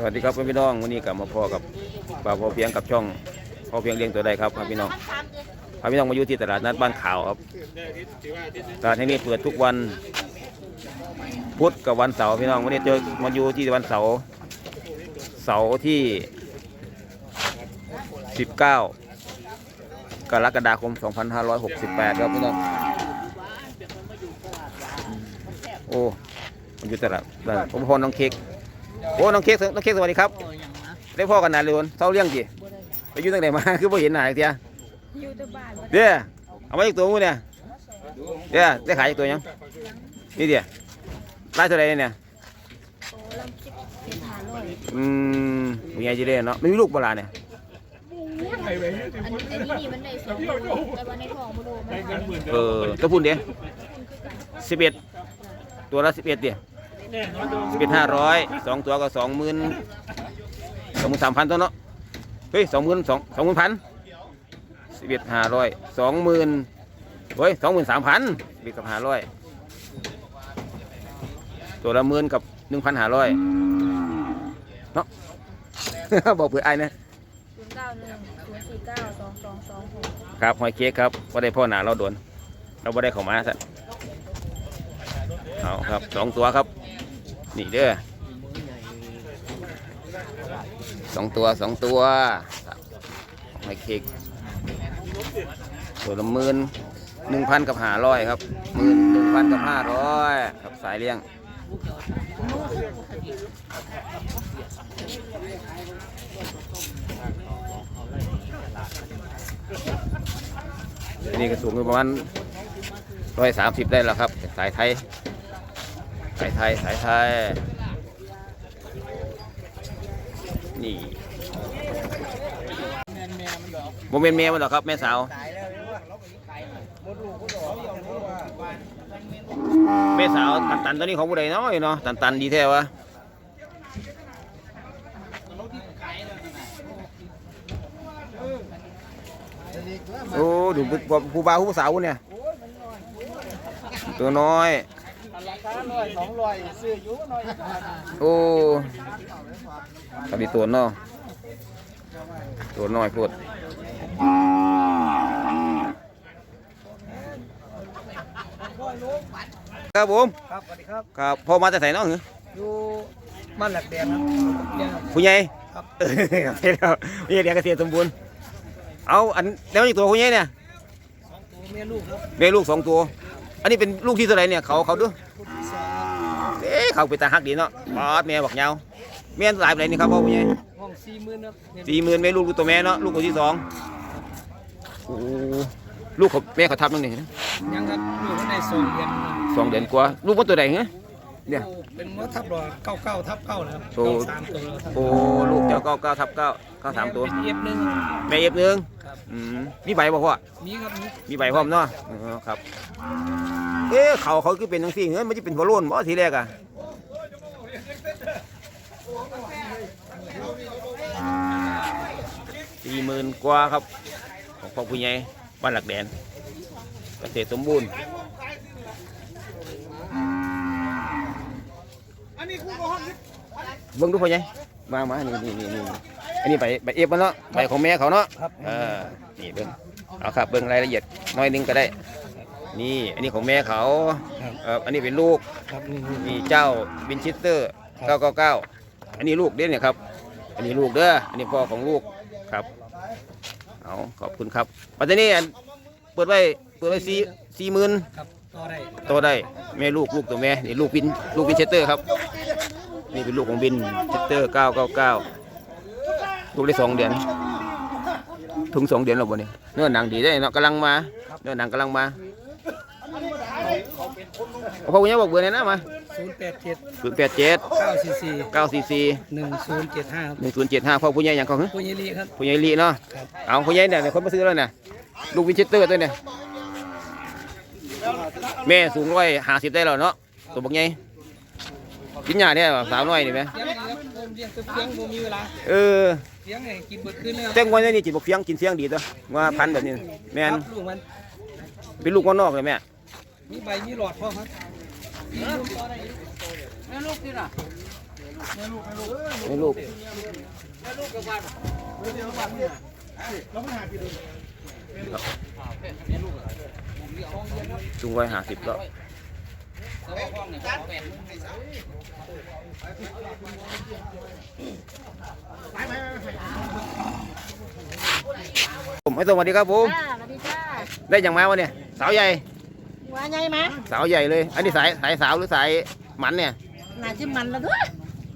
สวัสดีครับพี่น้องวันนี้กลับมาพ่อกับป่าพอเพียงกับช่องพ่อเพียงเลี้ยงตัวใดครับพี่น้องพาพี่น้องมาอยู่ที่ตลาดนัดบ้านขาวครับตลาดแห่งนี้เปิดทุกวันพุธกับวันเสาร์พี่น้องวันนี้เจอมาอยู่ที่วันเสาร์เสาร์ที่ 19 กรกฎาคม 2568 ครับพี่น้องโอ้มันอยู่ตลาดผมพรน้องเค้ก โอ้น้องเค้กน้องเค้กสวัสดีครับได้พ่อกันนานเลยคนเศร้าเลี้ยงจีไปอยู่ตั้งไหนมาคือไ่เห็นหน้าอีกเทียอยู่แต่บ้านเดี๋ยวเอามาอีกตัวมูเนี่ยเดี๋ยวได้ขายอีกตัวยังนี่เดี๋ยวไล่เท่าไหรเนี่ยโตลำคิดเป็นหาร้อยอืมผู้ใหญ่จีเล่เนาะไม่มีลูกเวลาเนี่ยอันอันนี้นี่มันได้สองโลแต่ว่าในท้องมันโลมันหาเออตัวพุ่นเดี๋ยวสิบเอ็ดตัวละสิบเอ็ดเดี๋ยว สิบเอ็ดห้าร้อยสองตัวก็สองหมื่นสองหมื่นสามพันตัวเนาะเฮ้ยสองหมื่นสองสองหมื่นพันสิบเอ็ดห้าร้อยสองหมื่นเฮ้ยสองหมื่นสามพันสิบเอ็ดกับห้าร้อยตัวละหมื่นกับหนึ่งพันห้าร้อยเนาะ บอกเผื่อไอ้นะศูนย์เก้าหนึ่งศูนย์สี่เก้าสองสองสองหกครับหอยเค้กครับว่าได้พ่อหนาเราโดน เราไม่ได้เข้ามาซะเอาครับสองตัวครับ นี่เด้อสองตัวสองตัวหอยเค้กตัวละหมื่นหนึ่งพันกับห้าร้อยครับหมื่นหนึ่งพันกับห้าร้อยครับสายเลี้ยงนนี้ก็สูงประมาณร้อยสามสิบได้แล้วครับ สายไทย สายไทยสายไทย นี่โมเมนแม่มันหรอครับ แม่สาวแม่สาวตันตันตัวนี้ของผู้ใดเนาะเนาะตันตันดีแท้วะโอ้ดูผู้บ่าวผู้สาวเนี่ย ตัวน้อย ราคาร้อยสองร้อยซื้ออยู่น้อยโอ้กระดิตัวเนาะตัวน้อยพูดครับผมครับสวัสดีครับครับพ่อมาแต่ไหนเนาะเหรออยู่บ้านหลักแดงครับเนี่ยครับผู้ใหญ่ครับเออเห็นแล้วผู้ใหญ่เรียนเกษตรสมบูรณ์เอาอันแล้วอีกตัวผู้ใหญ่เนี่ยตัวเมียลูกครับแม่ลูกสองตัว อันนี้เป็นลูกที่เท่าไหรเนี่ยเขาเขาดูผู้ที่สองครับ เอ๊ะเขาเป็นตาฮักดีเนาะปอดแม่บอกยาวแม่นหลายไปไหนนี่ครับพ่อผู้ใหญ่ห้องสี่หมื่นครับเนี่ยสี่หมื่นแม่ลูกลูกตัวแม่เนาะลูกตัวที่สองโอ้ลูกเขาแม่เขาทับนั่นนี่ยังครับอยู่ข้างในสองเดือนครับสองเดือนกว่าลูกมันตัวใดเหรอเนี่ยเป็นมดทับรอเก้าเก้าทับเก้าเลยครับโอ้เก้าสามตัวแล้วครับโอ้ลูกเจ้าเก้าเก้าทับเก้าเก้าสามตัวเป็นเอฟหนึ่งแม่เอฟหนึ่งครับอืมมีใบบ่พ่อมีครับมีมีใบพร้อมเนาะเออครับ เอ๊ะเขาเขาคือเป็นจังซี่เฮ้ยมันจะเป็นหัวโล้นบ่ทีแรกอะสี่หมื่นกว่าครับ ของพ่อผู้ใหญ่บ้านหลักแดนเกษตรสมบูรณ์เบิ่งดูพ่อใหญ่มามานี่นี่นี่นี่อันนี้ใบใบเอฟมันเนาะใบของแม่เขาเนาะครับเออนี่เบิ่งเอาครับเบิ่งรายละเอียดน้อยหนึงก็ได้ นี่ อันนี้ของแม่เขาครับเอออันนี้เป็นลูก ครับนี่นี่นี่เจ้าบินชิตเตอร์ 999 อันนี้ลูกเด้เนี่ยครับ อันนี้ลูกเด้อ อันนี้พ่อของลูกครับ เอาขอบคุณครับปัจจุบันนี้อันเปิดไว้เปิดไว้สี่สี่หมื่นครับต่อได้โตได้แม่ลูกลูกตัวแม่นี่ลูกบินลูกบินเชสเตอร์ครับ นี่เป็นลูกของบินเชสเตอร์ 999 ลูกได้สองเดือนถึงสองเดือนแล้วบ่เนี่ยเนื้อหนังดีได้เนาะกำลังมา เนื้อหนังกำลังมาเอา พ่อคุณย่าบอกเบอร์ไหนนะมาศูนย์แปดเจ็ดศูนย์แปดเจ็ดเก้าสี่สี่เก้าสี่สี่หนึ่งศูนย์เจ็ดห้าครับหนึ่งศูนย์เจ็ดห้าพ่อผู้ใหญ่ยังเขาเหรอผู้ยิริครับผู้ใหญ่ลีเนาะครับเอาผู้ใหญ่เนี่ยเดี๋ยวคนมาซื้อแล้วเนี่ยลูกวินเชสเตอร์ตัวเนี่ยแม่สูงร้อยห้าสิบได้แล้วเนาะตัวบักใหญ่กินหญ้าเนี่ยสาวน้อยนี่ไหมเลี้ยงดีครับผมเลี้ยงตัวเพียงผมมีเวลาเออเลี้ยงไงกินเบิดคืนเลยครับเจ้งวันนี้จิตบกเฟียงกินเสียงดีตัวว่าพันธุ์แบบนี้แม่นครับลูกมันเป็นลูกว่านอกเลยแม่มีใบมีหลอดพ่อครับ มีลูกต่อได้อีกแม่ลูกที่น่ะไม่ลูกจุงไว้ห้าสิบแล้วผมให้สวัสดีครับผม จ้าสวัสดีจ้าได้อย่างมาวะเนี่ย สาวใหญ่ ว่าไงมะสาวใหญ่เลย อันนี้สายสายสาวหรือสายหมันเนี่ยน่าจะมันแล้วด้วย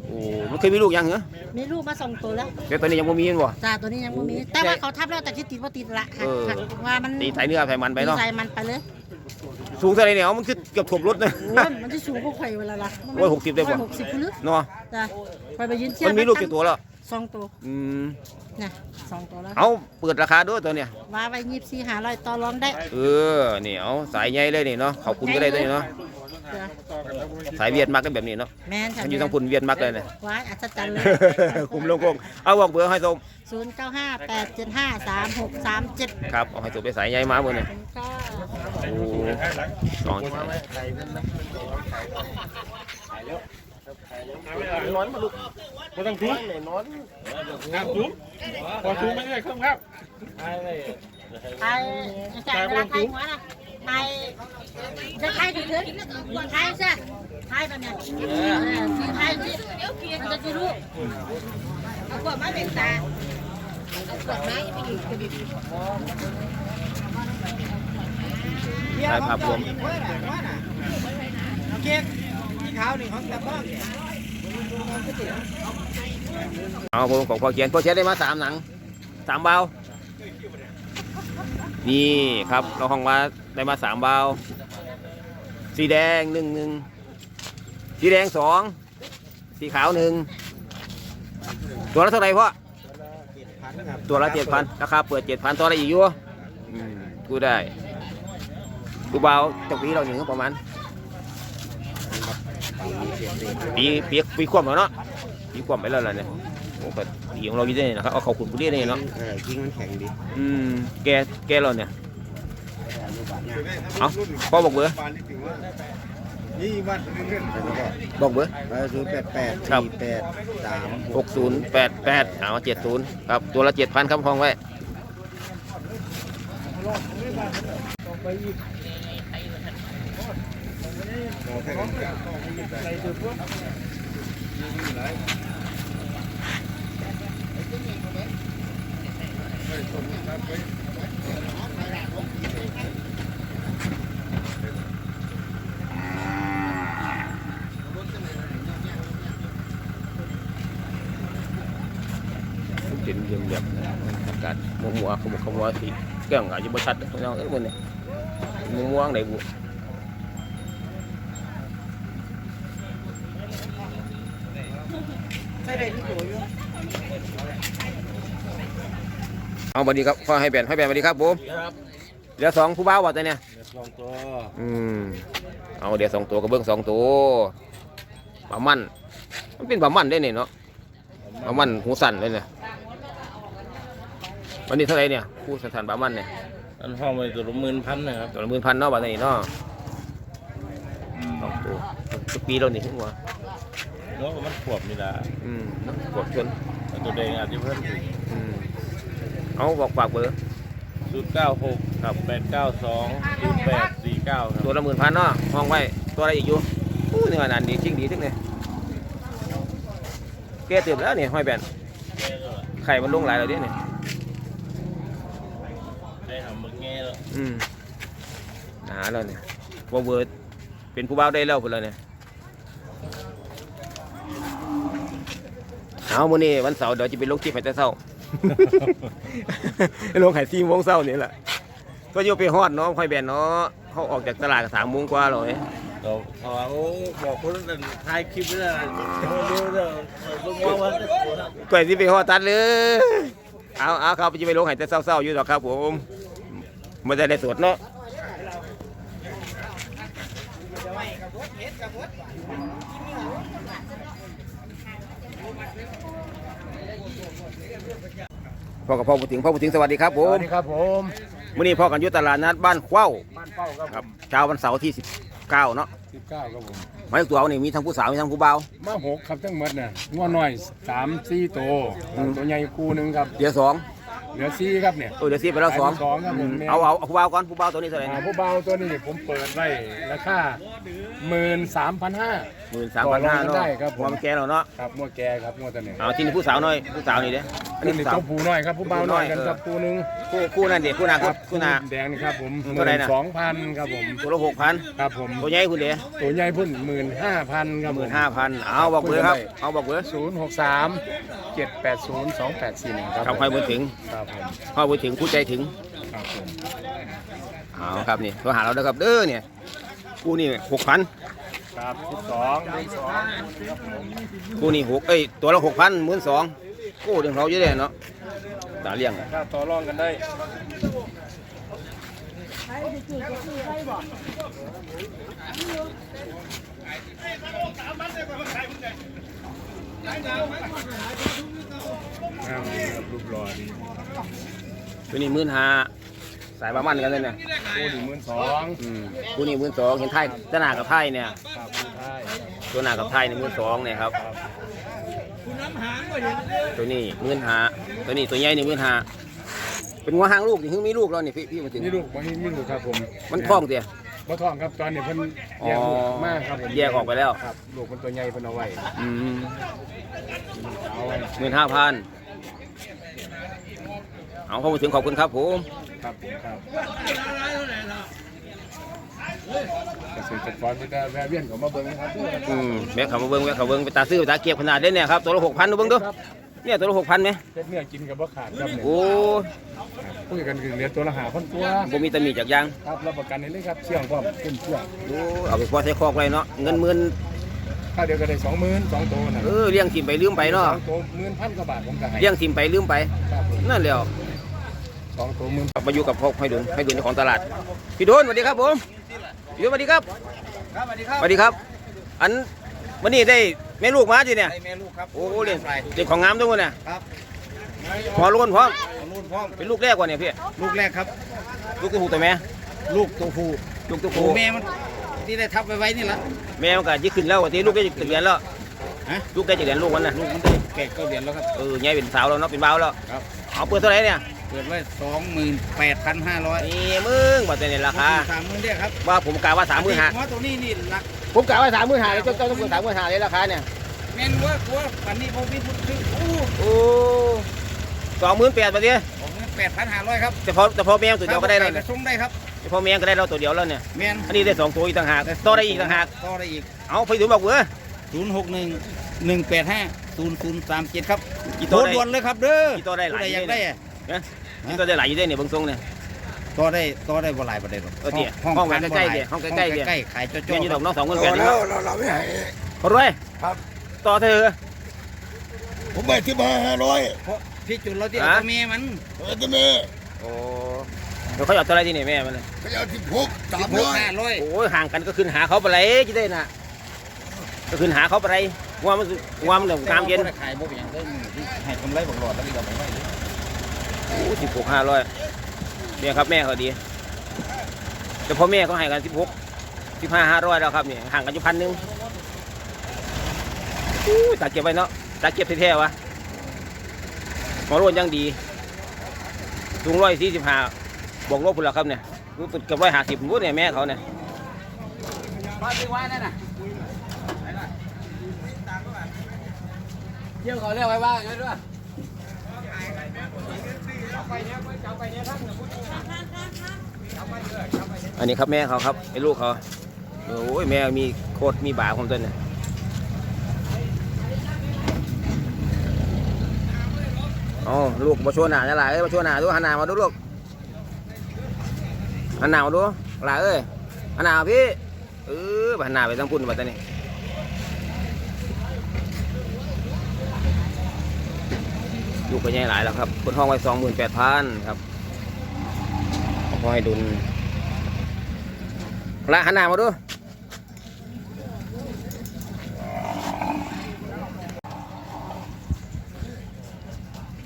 โอ้มันเคยมีลูกยังเหรอมีลูกมาส่งตัวแล้วเดี๋ยวตอนนี้ยังไม่มีเห็นบ่ จ้าตัวนี้ยังไม่มี แต่ว่าเขาทับแล้วแต่คิดติดว่าติดละหักเออ หักว่ามันตีสายเนื้อสายมันไปเนาะ ใส่มันไปเลยสูงเท่าไหรเนี่ยเอามันคือเกือบถมรถเลยโอ้ยมันจะสูงกว่าไข่เวลาละโอ้ย60ได้กว่าหกสิบคุณลึกเนาะจ้าคอยไปยืนเชียมันมีลูกกี่ตัวแล้ว สองตัวอืมนะสองตัวแล้วเอาเปิดราคาด้วยตัวเนี่ย ว่าไปยี่สิบสี่หาร้อยต่อรองได้เออนี่เอาสายใหญ่เลยนี่เนาะเขาคุณก็ได้ตัวนี้เนาะจ้าสายเวียดมักกันแบบนี้เนาะแม่นมันอยู่ทางพุ่นเวียดมักเลยเนี่ยว้ายอัศจรรย์เลย คุมลงกงเอาบอกเบอร์ให้ส้มศูนย์เก้าห้าแปดเจ็ดห้าสามหกสามเจ็ดครับเอาให้ส้มไปสายใหญ่มาเบอร์เนี่ยค่ะโอ้สอง ไม่ต้องทุบห้ามทุบพอทุบไม่ได้ครื่องครับไทยจ่ายเวลาไทยหัวนะไทยจะไทยถึงถึงไทยใช่ไทยตอนเนี้ยเออสีไทยสิมันจะจะรู้เอาขวดม้เป็นตาเอาขวดไม้ไปอยู่กระดิ่งสายภาพรวมเค้กที่ขาวนี่ของตะบ้อง เอาผมของพ่อเขียนพ่อเขียนได้มาสามหนังสามเบานี่ครับเราห้องว่าได้มาสามเบาสีแดงหนึ่งหนึ่งสีแดงสองสีขาวหนึ่งตัวละเท่าไหร่พ่อตัวละเจ็ดพันราคาเปิดเจ็ดพันตัวละอีกอยู่กูได้กูเบาจากปีเราหนึ่งประมาณ ปีปีปีขวบแล้วเนาะปีขวบไปแล้วล่ะเนี่ยโอ้ก็ดีของเราอยู่ได้นะครับ เอาเขาขุดกูได้เนี่ยเนาะเออจริงมันแข็งดีอืมแกแกเราเนี่ยเอาพ่อบอกเบอร์นี่วันเรื่องบอกเบอร์ร้อยศูนย์แปดแปดครับสี่แปดสามหกศูนย์แปดแปดเอาเจ็ดศูนย์ครับ ตัวละเจ็ดพันครับห้องไว้ เป็นเยี่ยมแบบอากาศมัวมัวขมุกขมัวสีเครื่องอาจจะบ่ชัดพี่น้องเอ้ยมันเนี่ยมัวมัวไหนบุ เอาสวัสดีครับพ่อให้แบนให้แบนสวัสดีครับผมครับเหลือสองผู้บ่าววัดเนี่ยลองตัวอืมเอาเดี๋ยวสองตัวกระเบื้องสองตัวปลามันมันเป็นปลามันได้เนี่ยเนาะปลามันหูสั่นเลยเนี่ยวันนี้เท่าไหรเนี่ยผู้สถานปลามันเนี่ยอันห้องไปตัวละหมื่นพันนะครับตัวละหมื่นพันเนาะบาทนี้เนาะสองตัวทุกปีเรานี่ถึงว่าเนาะมันขวบนี่ละอืมกดชนแต่ตัวแดงอาจจะเพิ่มถึงอืม เอาบอกฝากเบอร์ศูนย์เก้าหกครับแปดเก้าสองศูนย์แปดสี่เก้าครับตัวละหมื่นพันเนาะห้องไว้ตัวอะไรอีกอยู่อู้เนื้อหนานดีจริงดีทึกเนี่ยแกเติบแล้วเนี่ยห้อยแบนไข่มันลงหลายแล้วเด้เนี่ยได้ทำมึงแง่แล้วอืมหนาแล้วเนี่ยว่าเวิร์ดเป็นผู้บ่าวได้แล้วพุ่นแล้วเนี่ยเอามื้อนี้วันเสาร์เดี๋ยวจะไปลงคลิปให้แต่เช้า ลงไห้สี่โมงเช้านี่แหละก็อยู่ไปฮอดเนาะค่อยแบนเนาะเขาออกจากตลาดสามโมงกว่าเลยเราเขาบอกคนนั้นถ่ายคลิปไว้แล้วดูเด้อลุงว่าว่าจะปวดก่อยสิไปฮอดตัดเลยเอาเอาครับจะไปลงไห้แต่เช้าๆอยู่ดอกครับผมมันจะได้สดเนาะ พ่อกับพ่อผู้ถึงพ่อผู้ถึงสวัสดีครับผสมวัสดีครับผมมื่อนี้พ่อกันอยู่ตลาดนัดบ้านเข้าบ้านเป้าครับครับเช้าวันเสาร์ที่ 19 เนาะสิบเก้าครับผมหมายตัวนี่มีทั้งผู้สาวมีทั้งผู้เบาว มาหกครับทั้งหมดน่ะงัวน้อยสามสี่ตัวอืมตัวใหญ่คู่หนึ่งครับเดี๋ยวสอง เหลือสี่ครับเนี่ยเออเดี๋ยวซีไปแล้วสองสองครับผมเอาเอาเอาผู้เบาวก่อนผู้เบาวตัวนี้เท่าไหร่อ่าผู้เบาตัวนี้ผมเปิดไว้ราคาหมื่นสามพันห้า หมื่นสามพันห้าต่อรองกันเนาะได้ครับผมความแก่เราเนาะครับงัวแกครับงัวตัวนี้เอาที่นี่ผู้สาวน้อยผู้สาวนี่เด้ออันนี่นี้นี่ผู้สาวตัวผู้น้อยครับผู้เบาน้อยกันครับคู่หนึ่งคู่คู่นั่นเด็กคู่หนาคคู่รับคู่หนา แดงนี่ครับผมอืมหเท่าไหร่มื่นน่ะสองพันครับผมตัวละหกพันครับผมตัวใหญ่คุณเด้ตัวใหญ่พุ่นหมื่นห้าพันครับหผมื่ม นห้าพันเอาบอกเบอร์ครับ เอาบอกเบอร์ศูนย์หกสามเจ็ดแปดศูนย์สองแปดสี่หนึ่งครับทำให้เบอร์ถึง ครับผมเข้าเบอร์ถึงผู้ใจถึงครับผมเอาครับนี่ตัวหาเราเด้อครับเด้อเนี่ยคู่นี่หกพันครับสิบสองหนึ่งสองคู่นี่หกเอ้ยตัวละหกพันหมื่นสองกู้เรื่องเราเยอะเลยเนาะตาเลี้ยง ถ้าต่อรองกันได้งามดีค รับรูปหล่อดีตัวนี้หมื่นห้าสายประมันกันเลยเนี่ยโอ้หนึ่งหมื่นสองอืมคู่นี้หมื่นสองเห็นไทยตหนากับไทยเนี่ยครับผู้ชายตัวหนากับไทยนี่หมื่นสองเนี่ยครับครับตัวนี้หมื่นห้าตัวนี้ตัวใหญ่นี่หมื่นห้า เป็นงัวหางลูกนี่คือมีลูกแล้วนี่พี่พี่มาถึงนี่ลูกวันนี้นี่ลูกครับผมมันท้องเดียบ่ท้องครับตอนนี้เพิ่นแยกลูกมากครับผมแยกออกไปแล้วครับลูกมันตัวใหญ่เพิ่นเอาไว้อืมเอาไว้หมื่นห้าพันเอาเข้ามาถึงขอบคุณครับผมครับผมครับเกษตรกรที่ได้แวะเวียนเขามาเบิ่งนะครับอืมแม่ขับมาเบิ้งแม่ขับมาเบิ้งไปตาซื้อไปตาเก็บขนาดเด้เนี่ยครับตัวละหกพันดูเบิ้งดูครับ เนี่ยตัวละหกพันไหมเฮ็ดเนื้อกินกับบ่ขาดครับเนี่ยโอ้คุยกันคือเหลือตัวละ5,000ตัวบ่มีตำหนิจากอยางครับรับประกันให้เลยครับเชื่องพร้อมขึ้นเชื่องดูเอาไปพอใส่คอกเลยเนาะเงินหมื่นถ้าเดียวก็ได้20,000 2ตัวน่ะเออเลี้ยงทิมไปลืมไปเนาะสองตัวหมื่นพันกว่าบาทผมก็ให้เลี้ยงทิมไปลืมไปครับผมนั่นแหล้วสองตัวหมื่นมาอยู่กับพ่อให้ดุนให้ดุนเจ้าของตลาดพี่โดนสวัสดีครับผมพี่โดนสวัสดีครับครับสวัสดีครับสวัสดีครับ อันวันนี้ได้ แม่ลูกมาจีเนี่ยไอแม่ลูกครับโอ้เลี้ยงเลี้ยงของงามทุกคนเนี่ยครับพอล้นพร้อมเอาลูกพร้อมเป็นลูกแรกกว่าเนี่ยพี่ลูกแรกครับ ลูกตัวผู้ตัวแม่ลูกตัวผู้ลูกตัวตัผู้วแม่มันที่ได้ทับไว้ไว้นี่ละแม่มันก็ยิ่งขึ้นแล้วทีลูกได้จะเดือนแล้วฮะลูกได้จะเดือนลูกมันน่ะลูกมันได้แก่เก้าเดือนแล้วครับเออใหญ่เป็นสาวแล้วเนาะเป็นบ่าวแล้วครับเอาเปิดเท่าไหร่เนี่ยเปิดไว้สองหมื่นแปดพันห้าร้อยนี่มึงบอกแต่เนี่ยราคาสามหมื่นเดียวครับว่าผมกะว่าสามหมื่นห้าหัวตัวนี้นี่หลัก ผมกะว่าสามหมื่นห้าเลยเจ้าเจ้าต้องเปิดสามหมื่นห้าเลยราคาเนี่ยแม่นวัววัวปันนี้ผมมีพุทธซื้อโอ้โอ้สองหมื่นแปดบาทเนี่ยสองหมื่นแปดพันห้าร้อยครับแต่พอแต่พอแม่ตัวเดียวก็ได้แล้วกเนี่ยระชุ่มได้ครับแต่พอแม่ก็ได้เราตัวเดียวแล้วเนี่ยแม่นอันนี้ได้สองตัวอีกต่างหากต่อได้อีกต่างหากต่อได้อีกเอาไปดูบอกเว้ยศูนย์หกหนึ่งหนึ่งแปดห้าศูนย์ศูนย์สามเจ็ดครับกี่โทตัวรได้ด่วนเลยครับเด้อกี่ตัวได้หลายผู้ใอยากได้ได้เนี่ยกี่ตัวได้หลายอยู่ได้เนี่ยเบางทรงเนี่ย ต่อได้ต่อได้บ่หลายประเด็นหรอกเออเนี่ยห้องใกล้ๆเนี่ยห้องใกล้ๆเนี่ยใกล้ๆขายโจ๊แม่อยู่ดอกน้องสองหมื่นแปดแล้วเราเราไม่ให้คนรวยครับ ต่อเธอผมไปที่มาห้าร้อยเพราะพี่จุดเราที่ฮะเอาเมียมันเออจะมีโอ้เดี๋ยวเขาหยอดเท่าไหรที่นี่แม่มันเลยไปเอาที่พกสามหร้กอยห้าร้อยโอ้ยห่างกันก็ขึ้นหาเขาไปเลยจะได้น่ะก็ขึ้นหาเขาไปเลยว่ามันว่ามันเดี๋ยวน้ำเย็นแต่ว่าบ่ได้ขายบ่เป็นอย่างเด้อที่ให้กำไรบอกหลอดแล้วนี่ก็บอกว่าโอ้สิบหกห้าร้อย เนี่ยครับแม่เขาดีแต่พ่อแม่เขาให้กันสิบหกสิบห้าห้าร้อยแล้วครับเนี่ยห่างกันอยู่พันหนึ่งตาเก็บไว้เนาะตาเก็บแท้ๆวะหมอรุ่นยังดีสูงร้อยสี่สิบห้าบวกลบพุ่นละครับเนี่ยรู้สึกเกือบร้อยห้าสิบรู้เนี่ยแม่เขาเนี่ยมาซื้อไว้นั่นน่ะเยี่ยมเขาเรียกไว้ว่างั้นด้วย อันนี้ครับแม่เขาครับไอ้ลูกเขาโอ้ยแม่มีโคตรมีบาของตัวเนี่ยอ๋อลูกมาโชว์หนาจะหลายเอ้ยมาโชว์หนาดูหันหนามาดูลูกหันหนามาดูหลายเอ้ยหันหนามาพี่เออหันหนาไปทั้งพุ่นบัดนี้ลูกก็ใหญ่หลายแล้วครับคนห้องไว้สองหมื่นแปดพันครับพอให้ดุล ละหันหน้ามาดู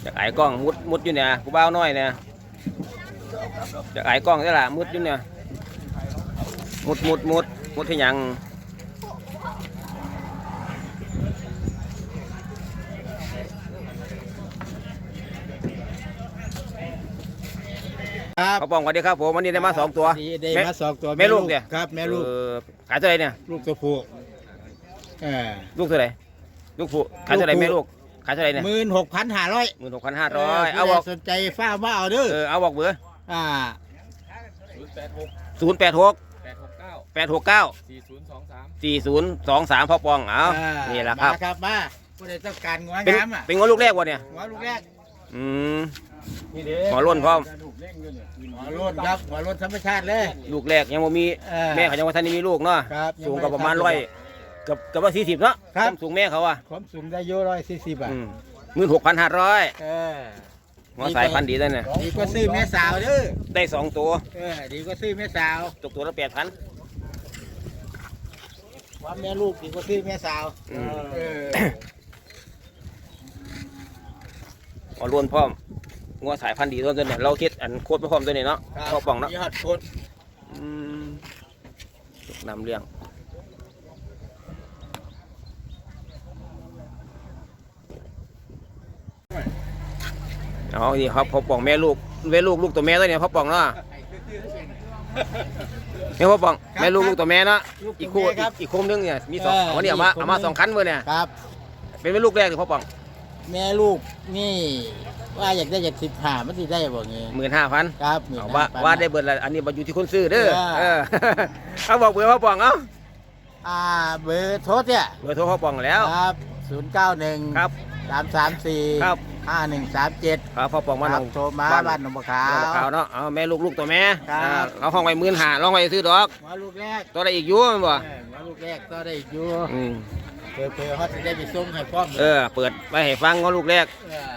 จากไอ้กล้องมุดมุดอยู่เนี่ยกูเบ้าน้อยเนี่ยจากไอ้กล้องนี่แหละมุดอยู่เนี่ยมุดมุดมุดมุดที่หยัง ครับเขาป้องสวัสดีครับผมวันนี้ได้มาสองตัวดีได้แม่มาสองตัวแม่ลูกเนี่ยครับแม่ลูกเออขายเท่าไหร่เนี่ยลูกตัวผู้เออลูกเท่าไหร่ลูกผู้ขายเท่าไหร่ลูกผู้แม่ลูกขายเท่าไหร่เนี่ยหมื่นหกพันห้าร้อยหมื่นหกพันห้าร้อยเอาบอกสนใจฟ้ามาเอาเด้อเออเอาบอกเบอร์อ่าศูนย์แปดหกแปดหกเก้าสี่ศูนย์สองสามพ่อปองเอาอ่านี่แหละครับมาครับมาผู้ใดต้องการงวเป็นงามอะเป็นงวดลูกแรกวะเนี่ยหัวลูกแรกอืม หัวล้นพร้อม หัวโลนครับหัวโลนธรรมชาติเลย ลูกแรกยังบ่มีเออแม่เขายังว่าท่านได้มีลูกเนาะครับสูงกับประมาณร้อยเกับกับว่าสี่สิบเนาะครับ วามสูงแม่เขาอะความสูงได้เยอะร้อยสี่สิบอะหมื่นหกพันห้าร้อยเออหัวสายพันธุ์ดีได้เนี่ยดีกว่าซื้อแม่สาวเด้อได้สองตัวเออดีกว่าซื้อแม่สาวตกตัวละแปดพัน ว่าแม่ลูกดีกว่าซื้อแม่สาวอืม เออหัวล้วนพร้อม งัวสายพันธุ์ดีตัวนี้เนี่ยเราคิดอันโคตรพร้อมตัวนี้เนาะพ่อปองเนาะยอดโคตรอืมนำเลี้ยงเอาดีครับพ่อปองแม่ลูกแม่ลูกลูกตัวแม่ตัวนี้พ่อปองเนาะแม่พ่อปองแม่ลูกลูกตัวแม่เนาะอีกคู่อีกอีกคู่นึงเนี่ยมีสองวันนี้เอามาเอามาสองคันเมื่อเนี่ยครับ เป็นแม่ลูกแรกเลยพ่อปอง แม่ลูกนี่ ว่าอยากได้อยากสิบห้ามันสิได้บ่งี้หมื่นห้าพันครับเอาว่าว่าได้เบิดละอันนี้มาอยู่ที่คนซื้อเด้อเออ เออเอาบอกเบอร์พ่อปองเอาอ่าเบอร์โทรเนี่ยเบอร์โทรพ่อปองแล้ว ครับศูนย์เก้าหนึ่งครับสามสามสี่ครับ ห้าหนึ่งสามเจ็ดครับพ่อปองมาหนองโทรมาบ้านหนองบัวขาบ้านวขาวเนาะเอาแม่ลูกลูกตัวแม่ครับ อ่าเอาห้องไว้หมื่นห้าลองไว้ซื้อดอกหัวลูกแรกตัวอะไรอีกอยู่แมันบ่เออหัวลูกแรกก็ได้อยู่อืมเผื่อเผื่อเขาจะได้ไปส่งให้พร้อมเออเปิดไว้ให้ฟังว่าลูกแรก เออ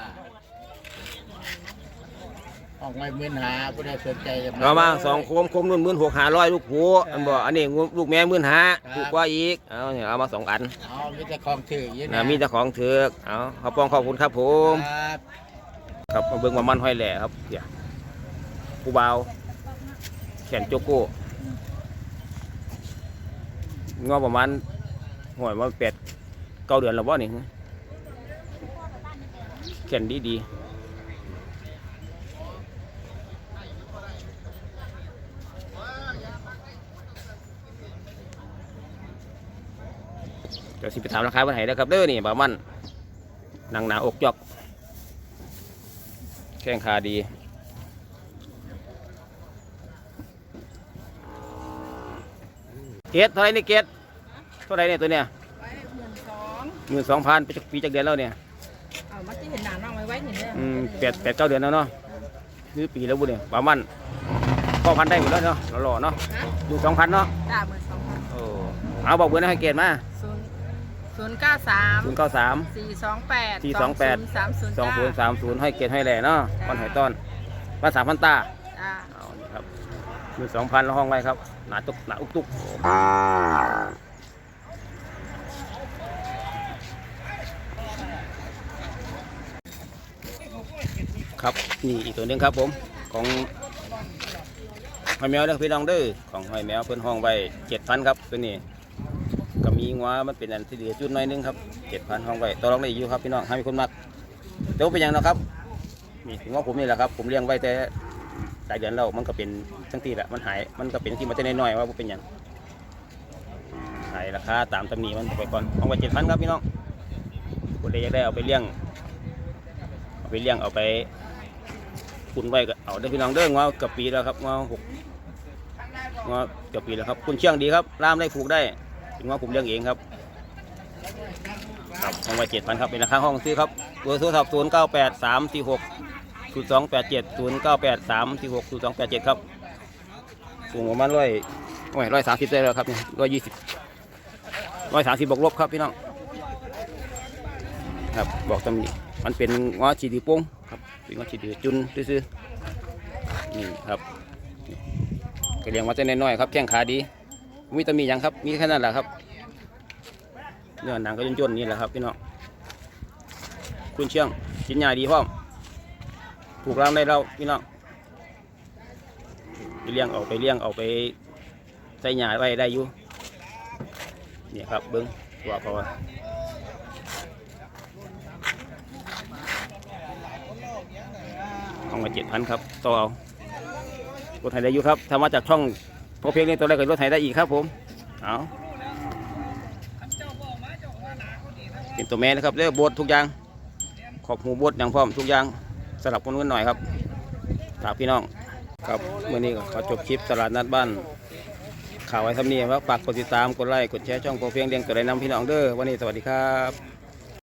ออกมาหมื่นหาผู้ใดสนใจจะเรามาสองโคมโคมนู่นหมื่นหกห้าร้อยลูกผูอันบ่อันนี้ลูกแม่หมื่นห้าถูกกว่าอีกเอาเนี่ยเอามาสองอันอ๋อมีแต่ของถืออยู่นะมีเจ้าของเถือกเอาขอปองขอบคุณครับผม ครับ ครับมาเบิ่งว่ามันห้อยแหล่ครับเดี๋ยวผู้บ่าวแขนโจโก้งอประมาณหอยมาแปดเก้าเดือนแล้วบ่นี่แขนดีดีเยวสิไปถามราคาวันไหนนะครับเด้อนี่บ่ามันหนังหนาอกจอก แข้งขาดีเกตเท่าไหรนี่เกตเท่าไหรเนี่ยตัวเนี้ยไว้หมื่นสองหมื่นสองพันปีจากปีจากเดือนแล้วเนี่ยเอามาที่เห็นหนาน้องไว้ไว้เห็นเนี่ยอืมแปดแปดเก้าเดือนแล้วเนาะคือปีแล้วบุเนี่ยประมาณพ่อพันได้หมดแล้วเนาะหล่อๆเนาะอยู่สองพันเนาะจ้าหมื่นสองพันโอ้เอาบอกเบอร์นะให้เกตมาศูนย์ ศูนย์เก้าสามศูนย์เก้าสามสี่สองแปดสี่สองแปดสามศูนย์สองศูนย์จ้าสามศูนย์ให้เกตให้แหล่เนาะวันหอยต้อนบ้านสามพันตาจ้าเอานี่ครับหมื่นสองพันห้องไว้ครับ หนาตุกหนาอุกตุกครับนี่อีกตัวหนึงครับผมของหอยแมวเด้อพี่น้องเด้อของหอยแมวเพิ่นห้องไว้เจ็ดพันครับตัวนี้ ก็มีงัวมันเป็นอันที่เหลือจุดหน้อยนึงครับเจ็ดพันห้องไว้ต่อรองได้อยู่ครับพี่น้องให้มีคนมักเดี๋ยวเป็นยังนะครับนี่ถึงว่าผมนี่แหละครับ ผมเลี้ยงไว้แต่หลายเดือนแล้วมันก็เป็นทั้งที่แหละมันหายมันก็เป็นที่มาแต่น้อยๆว่าเป็นยังขายราคาตามตำหนิมันไปก่อนเอาไว้เจ็ดพันครับพี่น้องคนใดอยากได้เอาไปเลี้ยงเอาไปเลี้ยงเอาไปคุณไว้ก็เอาได้พี่น้องเด้องอเกับปีแล้วครับงอหกงอเกับปีแล้วครับ คุณเชื่องดีครับล่ามได้ผูกได้ ถึงว่าผมเลี้ยงเองครับครับเอาไว้เจ็ดพันครับเป็นราคาห้องซื้อครับเบอร์โทรศัพท์ศูนย์เก้าแปดสามสี่หกศูนย์สองแปดเจ็ดศูนย์เก้าแปดสามสี่หกศูนย์สองแปดเจ็ดครับสูงประมาณร้อยโอ้ยร้อยสามสิบได้แล้วครับเนี่ยร้อยยี่สิบร้อยสามสิบบวกลบครับพี่น้องครับบอกตำหนิมันเป็นงอฉีดีโป้งครับเป็นงอฉีดีจุนซื่อนี่ครับก็เลี้ยงมาแต่น้อยๆครับแข้งขาดี มีตำหนิหยังครับ มีแค่นั้นแหละครับเนื้อหนังก็ย่นๆนี่แหละครับพี่น้องคุณเชียงกินยาดีพร้อมผูกรางได้แล้วพี่น้องไปเลี้ยงเออกไปเลี้ยงเออกไปใส่หญ้าไว้ได้อยู่เนี่ยครับเบิ้งตัวเขาว่าเอามาเจ็ดพันครับต่อเอารถไถได้อยู่ครับถ้ามาจากช่อง พอเพียงนี้ตัวแรกก็รถไถได้อีกครับผมเอาเป็นตัวแม่นะครับเรียกบดทุกอย่าง ขอบหูบดอย่างพร้อมทุกอย่างสลับคนกันหน่อยครับฝากพี่น้องครับเมื่อนี้ก็ขอจบคลิปตลาดนัดบ้านข่าวไว้ทำเนียครับฝากกดติดตามกดไลค์กดแชร์ช่องพอเพียงเลี้ยงตัวไรน้ำพี่น้องเด้อวันนี้สวัสดีครับ